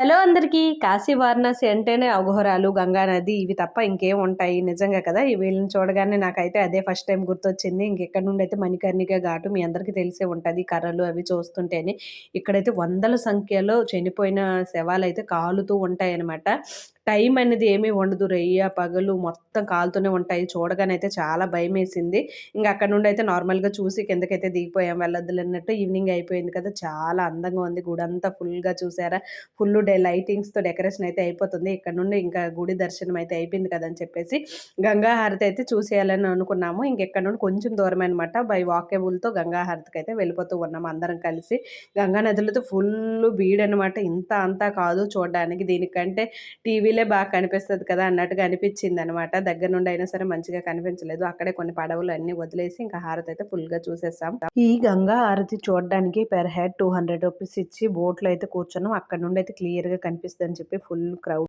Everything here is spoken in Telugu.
హలో అందరికీ. కాశీ వారణాసి అంటేనే అఘోరాలు గంగా నది ఇవి తప్ప ఇంకేం ఉంటాయి. నిజంగా కదా? ఈ వీళ్ళని చూడగానే నాకైతే అదే ఫస్ట్ టైం గుర్తొచ్చింది. ఇంకెక్కడ నుండి అయితే మణికర్ణిక ఘాటు మీ అందరికీ తెలిసే ఉంటుంది. కర్రలు అవి చూస్తుంటేనే ఇక్కడైతే వందల సంఖ్యలో చనిపోయిన శవాలు అయితే కాలుతూ ఉంటాయి అనమాట టైం అనేది ఏమీ ఉండదు. రెయ్య పగలు మొత్తం కాలుతూనే ఉంటాయి. చూడగానే అయితే చాలా భయం వేసింది ఇంకా అక్కడ నుండి అయితే నార్మల్గా చూసి కిందకైతే దిగిపోయాం. వెళ్ళొద్దులు అన్నట్టు ఈవినింగ్ అయిపోయింది కదా. చాలా అందంగా ఉంది. గుడి అంతా ఫుల్గా చూసారా? ఫుల్ డే లైటింగ్స్తో డెకరేషన్ అయితే అయిపోతుంది. ఇక్కడ నుండి ఇంకా గుడి దర్శనం అయితే అయిపోయింది కదా అని చెప్పేసి గంగాహారతి అయితే చూసేయాలని అనుకున్నాము. ఇంకెక్కడ నుండి కొంచెం దూరమే అనమాట బై వాకేబుల్తో గంగాహారతికి అయితే వెళ్ళిపోతూ ఉన్నాము అందరం కలిసి. గంగా నదులతో ఫుల్ బీడ్ అనమాట ఇంత అంతా కాదు చూడడానికి. దీనికంటే టీవీలో బాగా కనిపిస్తుంది కదా అన్నట్టుగా అనిపించింది అనమాట దగ్గర నుండి అయినా సరే మంచిగా కనిపించలేదు. అక్కడే కొన్ని పడవలు అన్ని వదిలేసి ఇంకా హారతి అయితే ఫుల్గా చూసేసాం. ఈ గంగా హారతి చూడడానికి per head two hundred rupees ఇచ్చి బోట్లో అయితే కూర్చున్నాం. అక్కడ నుండి అయితే క్లియర్గా కనిపిస్తుంది అని చెప్పి ఫుల్ క్రౌడ్